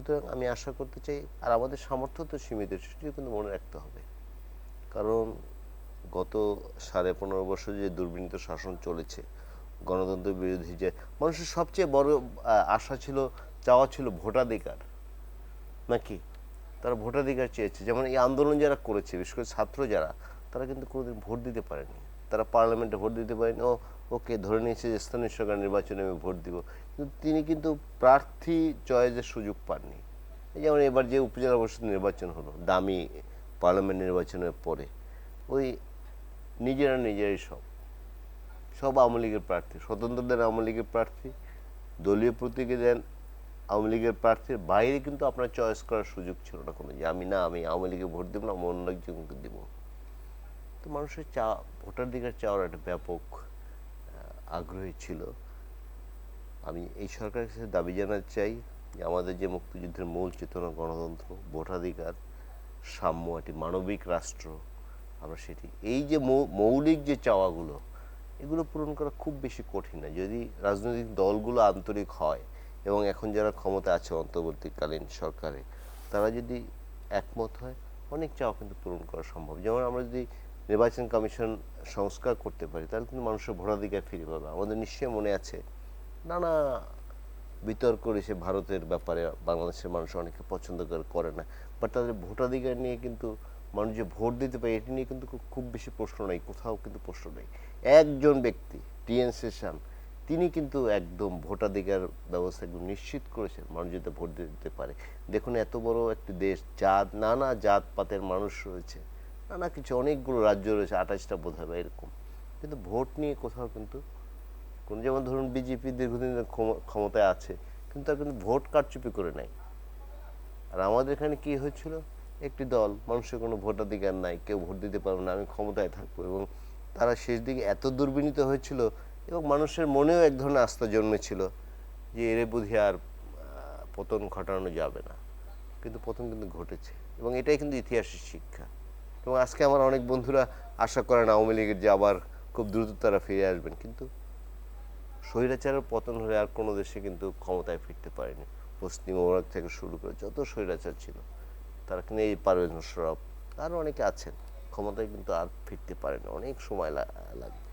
সুতরাং আমি আশা করতে চাই আর আমাদের সামর্থ্য তো সীমিত, সেটিও কিন্তু মনে রাখতে হবে। কারণ গত সাড়ে পনেরো বছর যে দুর্বিনীত শাসন চলেছে, গণতন্ত্র বিরোধী যে মানুষের সবচেয়ে বড় আশা ছিল, চাওয়া ছিল ভোটাধিকার। নাকি? তারা ভোটাধিকার চেয়েছে। যেমন এই আন্দোলন যারা করেছে, বিশেষ করে ছাত্র যারা, তারা কিন্তু কোনোদিন ভোট দিতে পারেনি। তারা পার্লামেন্টে ভোট দিতে পারেনি ও ওকে ধরে নিয়েছে যে স্থানীয় সরকার নির্বাচনে আমি ভোট দিব। কিন্তু তিনি কিন্তু প্রার্থী চয়েসের সুযোগ পাননি। যেমন এবার যে উপজেলা পরিষদ নির্বাচন হলো, দামি পার্লামেন্ট নির্বাচনের পরে, ওই নিজেরা নিজেরাই সব সব আওয়ামী লীগের প্রার্থী, স্বতন্ত্রদের আওয়ামী লীগের প্রার্থী, দলীয় প্রতীকে দেন আওয়ামী লীগের প্রার্থীর বাইরে কিন্তু আপনার চয়েস করার সুযোগ ছিল না কোনো, যে আমি না, আমি আওয়ামী লীগে ভোট দেবো না, আমি অন্য একজনকে দেবো। তো মানুষের চা, ভোটাধিকার চাওয়ার একটা ব্যাপক আগ্রহী ছিল। আমি এই সরকারের কাছে দাবি জানাতে চাই যে আমাদের যে মুক্তিযুদ্ধের মূল চেতনা, গণতন্ত্র, ভোটাধিকার, সাম্য একটি মানবিক রাষ্ট্র, আমরা সেটি, এই যে মৌলিক যে চাওয়াগুলো, এগুলো পূরণ করা খুব বেশি কঠিন না যদি রাজনৈতিক দলগুলো আন্তরিক হয় এবং এখন যারা ক্ষমতা আছে অন্তর্বর্তীকালীন সরকারে, তারা যদি একমত হয়, অনেক চাওয়া কিন্তু পূরণ করা সম্ভব। যেমন আমরা যদি নির্বাচন কমিশন সংস্কার করতে পারি, তাহলে কিন্তু মানুষের ভোটাধিকার ফিরে পাবে। আমাদের নিশ্চয়ই মনে আছে, নানা বিতর্ক রয়েছে ভারতের ব্যাপারে, বাংলাদেশের মানুষ অনেকে পছন্দ করে না। বাট তাদের ভোটাধিকার নিয়ে কিন্তু মানুষ যে ভোট দিতে পারে, এটি নিয়ে কিন্তু খুব- খুব বেশি প্রশ্ন নেই, কোথাও কিন্তু প্রশ্ন নেই। একজন ব্যক্তি টিএন সেশন তিনি কিন্তু একদম ভোটাধিকার ব্যবস্থা একদম নিশ্চিত করেছেন, মানুষ যাতে ভোট দিতে পারে। দেখুন, এত বড় একটি দেশ, জাত, নানা জাত পাতের মানুষ রয়েছে। নানা কিছু, অনেকগুলো রাজ্য রয়েছে, আঠাশটা বোধ হয় বা এরকম। কিন্তু ভোট নিয়ে কোথাও কিন্তু কোন, যেমন ধরুন বিজেপি দীর্ঘদিন ক্ষম- ক্ষমতায় আছে, কিন্তু তারা কিন্তু ভোট কারচুপি করে নাই আর আমাদের এখানে কি হয়েছিল? একটি দল, মানুষের কোনো ভোটাধিকার নাই, কেউ ভোট দিতে পারবে না, আমি ক্ষমতায় থাকব। এবং তারা শেষ দিকে এত দুর্বিনীত হয়েছিল এবং মানুষের মনেও এক ধরনের আস্থা জন্মেছিল যে এরে বুঝি আর পতন ঘটানো যাবে না। কিন্তু পতন কিন্তু ঘটেছে। এবং এটাই কিন্তু ইতিহাসের শিক্ষা। এবং আজকে আমার অনেক বন্ধুরা আশা করেন আওয়ামী লীগের যে আবার খুব দ্রুত তারা ফিরে আসবেন। কিন্তু স্বৈরাচারের পতন হলে আর কোনো দেশে কিন্তু ক্ষমতায় ফিরতে পারেনি। পশ্চিম ওরাক থেকে শুরু করে যত স্বৈরাচার ছিল, তারা কিন্তু এই পারভেজ মোশাররফ আরও অনেকে আছেন, ক্ষমতায় কিন্তু আর ফিরতে পারেনি। অনেক সময় লাগবে।